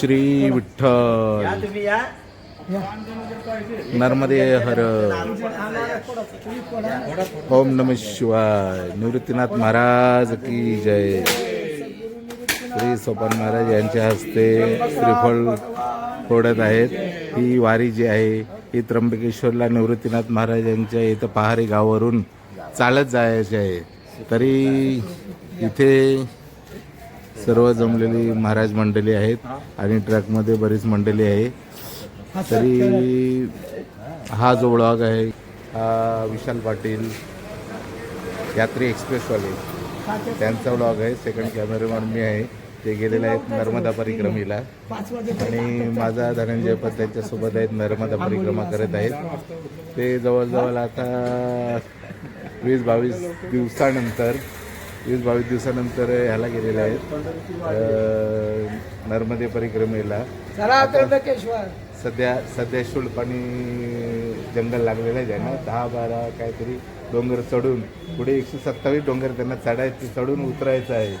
श्री विठ्ठल. नर्मदे हर. ओम नम शिवाय. निवृत्तीनाथ महाराज की जय. श्री सोपान महाराज यांच्या हस्ते श्रीफळ फोडत आहेत. ही वारी जी आहे ही त्र्यंबकेश्वरला निवृत्तीनाथ महाराज यांच्या इथं पहारी गावावरून चालत जायचे आहे. तरी इथे सर्व जमलेली महाराज मंडळी आहेत आणि ट्रकमध्ये बरीच मंडळी आहे. तरी हा जो ब्लॉग आहे हा विशाल पाटील यात्री एक्सप्रेसवाले त्यांचा ब्लॉग आहे सेकंड कॅमेरामॅन मी आहे. ते गेलेले आहेत नर्मदा परिक्रमेला. आणि माझा धनंजय पण त्यांच्यासोबत आहेत नर्मदा परिक्रमा करत आहेत. ते जवळजवळ आता वीस बावीस दिवसानंतर वीस बावीस दिवसानंतर ह्याला गेलेले आहेत. नर्मदे परिक्रमेला. सध्या सध्या शुल्क आणि जंगल लागलेलं आहे त्यांना. दहा बारा काहीतरी डोंगर चढून पुढे एकशे सत्तावीस डोंगर त्यांना चढायचे चढून उतरायचं आहे.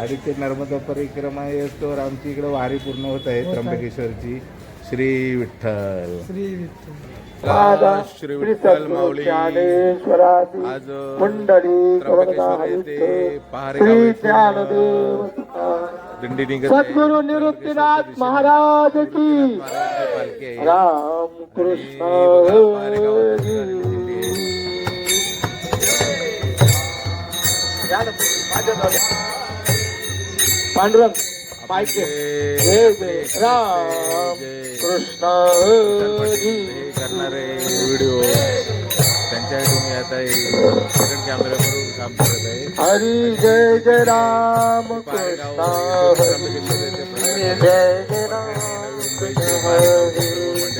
आणि ते नर्मदा परिक्रमा येतोवर आमची इकडे वारी पूर्ण होत आहे. त्र्यंबकेश्वरची. श्री विठ्ठल श्री विठ्ठल श्री विठ्ठल माऊली आज येथे दिंडी सद्गुरु निवृत्तीनाथ महाराज की राम कृष्ण पांडुरंग पाहिजे. राम. कृष्ण. हे करणारे व्हिडिओ. त्यांच्यासाठी मी आता सेकंड कॅमेरा करून काम करत आहे. हरी जय जय राम कृष्ण जय जय राम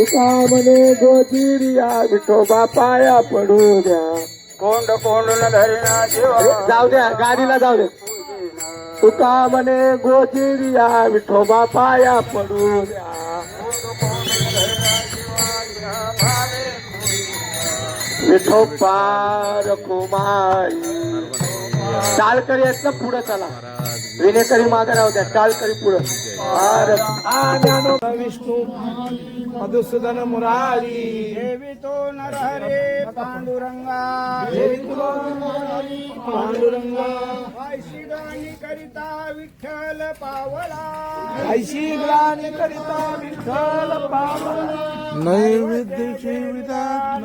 तुका म्हणे गोचिरिया विठोबा पाया पडू द्या. कोंड कोंड न धरणा जाऊ द्या गाडीला जाऊ दे तुका म्हणे गोचिरिया विठोबा पाया पडू द्या. विठोबा कुमारी. टाळकरी आहेत ना पुढे चला. विनेकरी मागे राहू द्या टाळकरी पुढं. विष्णू मधुसूदन मुरारी देवी तो नरहरे पांडुरंगा देवी तो नरहरी पांडुरंगा ऐशी गाणी करिता विठ्ठल पावला ऐशी गाणी करिता विठ्ठल पावला नैवेद्याची विधान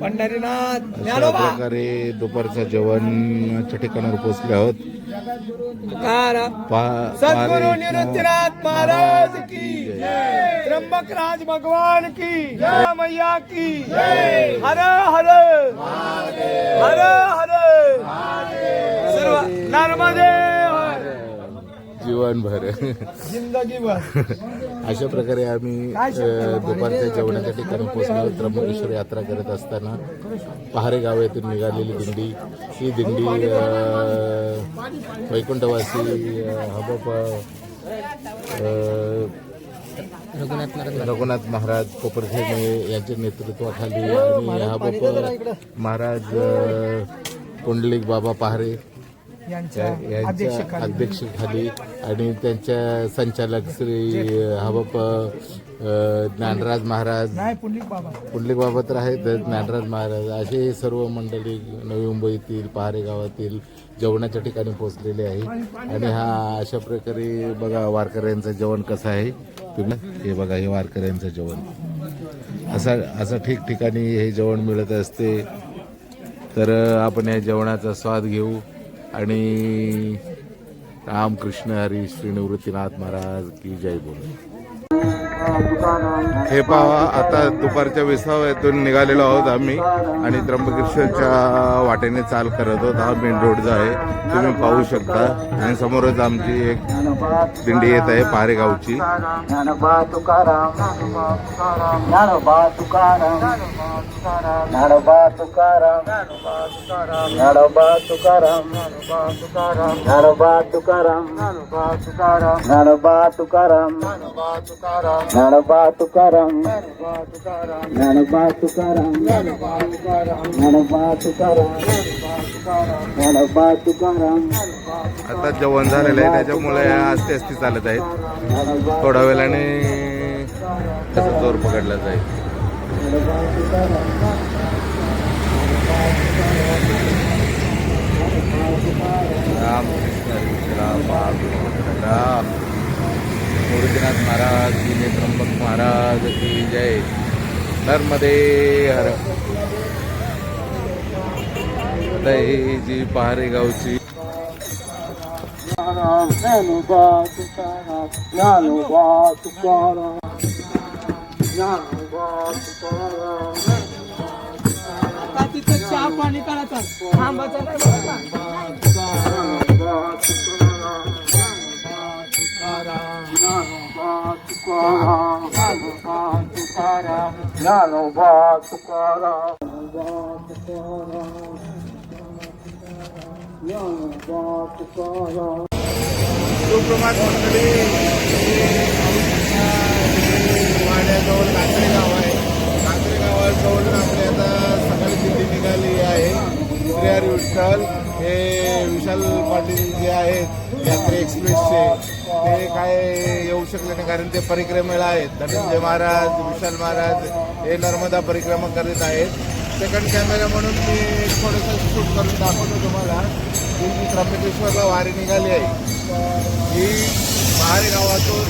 पंढरीनाथ ज्ञानोबा. प्रकारे दुपारचं जेवणच्या ठिकाणावर पोहोचले आहोत. तुकाराम पा- सद्गुरु पारे- निवृत्तीनाथ महाराज की त्र्यंबक राज भगवान की जय. मैया की हर हर. हर हर. सर्व नर्मदे. जीवनभर. जिंदगी भर अशा प्रकारे आम्ही दुपारच्या जेवणाच्या ठिकाणी पोहोचलो त्र्यंबकेश्वर यात्रा करत असताना पहारे गाव येथून निघालेली दिंडी. ही दिंडी वैकुंठवासी हबप रघुनाथ महाराज. कोपरखेडे यांच्या नेतृत्वाखाली आणि हबप महाराज पुंडलिक बाबा पहारे यांच्या यांच्या आणि त्यांच्या संचालक श्री हबप ज्ञानराज महाराज. नाही पुंडलिक बाबा. पुंडलिक बाबा तर आहेत ज्ञानराज महाराज. असे हे सर्व मंडळी नवी मुंबईतील पहारे गावातील जेवणाच्या ठिकाणी पोहोचलेले आहे आणि हा अशा प्रकारे बघा वारकऱ्यांचं जेवण कसं आहे. तुम्ही हे बघा हे वारकऱ्यांचं जेवण. असा असं ठिकठिकाणी हे जेवण मिळत असते. तर आपण या जेवणाचा स्वाद घेऊ. आणि रामकृष्ण हरी श्री निवृत्तीनाथ महाराज की जय बोल हे पहा आता दुपारच्या विसाव्यातून निघालेलो आहोत आम्ही आणि त्र्यंबकेश्वरच्या वाटेने चाल करत आहोत. हा मेन रोड जो आहे तुम्ही पाहू शकता. आणि समोरच आमची एक दिंडी येत आहे पारेगावची. तुकाराम ज्ञानबा आता जेवण झालेलं आहे त्याच्यामुळे आज तेच चालत आहेत. थोड्या वेळाने त्याचा जोर पकडला जाईल. राम कृष्ण राम मूर्तीनाथ महाराज की जय, त्र्यंबक महाराज की जय. नर्मदे हर. जी पहारे गावची ज्ञानोबा तुकाराम ज्ञानोबा तुकाराम ज्ञानोबा तुकाराम आता तिथं चहा पाणी करायचं थांबायचं तुकाराम ज्ञानोबा तुकाराम सुप्रभात मंडळी वाड्याजवळ कांकरे गाव आहे कांकरे गावाजवळून आपली आता सकाळी दिंडी निघाली आहे श्री विठ्ठल हे विशाल पाटील जे आहेत यात्रे एक्सप्रेसचे ते काय येऊ शकले नाही कारण ते परिक्रमेला आहेत. धनंजय महाराज विशाल महाराज हे नर्मदा परिक्रमा करीत आहेत. सेकंड कॅमेरा म्हणून मी थोडंसं शूट करून दाखवतो तुम्हाला. की जी त्र्यंबकेश्वरला वारी निघाली आहे ही पहाडी गावातून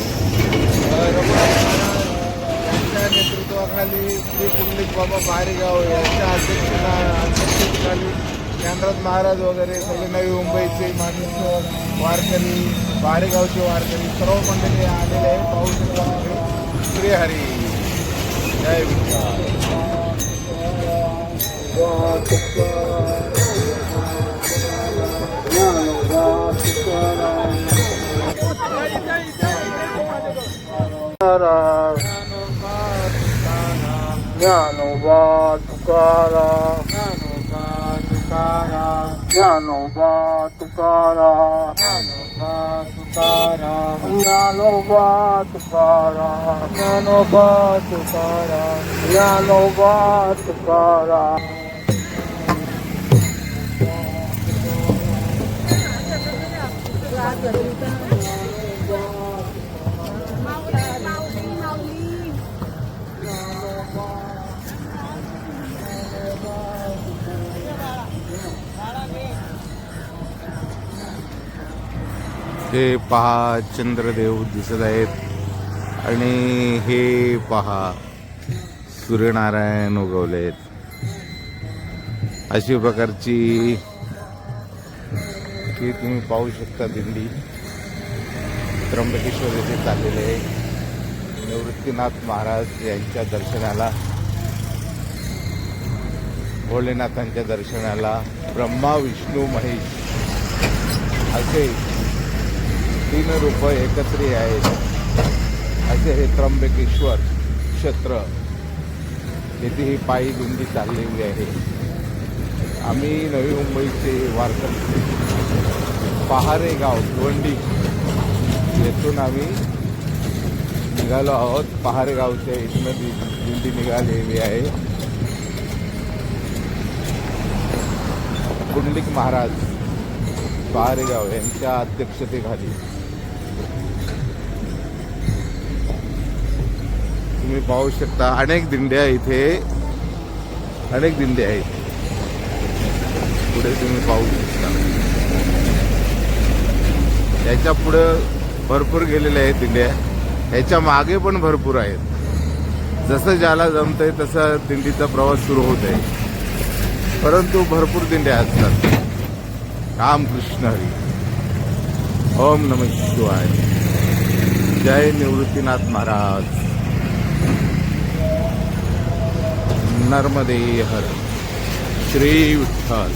रघुनाथ महाराज यांच्या नेतृत्वाखाली श्री पुंडलिक बाबा पहाडी गाव यांच्या अध्यक्षता अध्यक्षतेखाली ज्ञानराज महाराज वगैरे सगळे नवी मुंबईचे माणूस वारकरी बारेगावचे वारकरी सर्व मंडळी आलेले आहे पाहू शकता तुम्ही. श्री हरी जय विठ्ठल. ज्ञानोबा तुकाराम. জানো বা তুকারা জানো বা তুকারা জানো বা তুকারা জানো বা তুকারা জানো বা তুকারা हे पहा चंद्रदेव दिसत आहेत. आणि हे पहा सूर्यनारायण उगवलेत अशी प्रकारची ही तुम्ही पाहू शकता दिंडी. त्र्यंबकेश्वर येथे चाललेले आहे. निवृत्तीनाथ महाराज यांच्या दर्शनाला भोलेनाथांच्या दर्शनाला ब्रह्मा विष्णू महेश असे तीन रूप एकत्री आहेत. असे हे त्र्यंबकेश्वर क्षेत्र. येथे ही पायी दिंडी चाललेली आहे. आम्ही नवी मुंबईचे वारकरी. पहारे गाव भिवंडी. येथून आम्ही निघालो आहोत. पहारे गावच्या इथनं दिंडी निघालेली आहे. पुंडलिक महाराज पहारेगाव यांच्या अध्यक्षतेखाली. तुम्ही पाहू शकता अनेक दिंड्या इथे अनेक दिंड्या आहेत. पुढे तुम्ही पाहू शकता. याच्या पुढं भरपूर गेलेल्या आहेत दिंड्या. ह्याच्या मागे पण भरपूर आहेत. जसं ज्याला जमतंय तसा दिंडीचा प्रवास सुरू होत आहे परंतु भरपूर दिंड्या असतात. रामकृष्ण हरी. ओम नम शिवाय. जय निवृत्तीनाथ महाराज. नर्मदे हर श्री विठ्ठल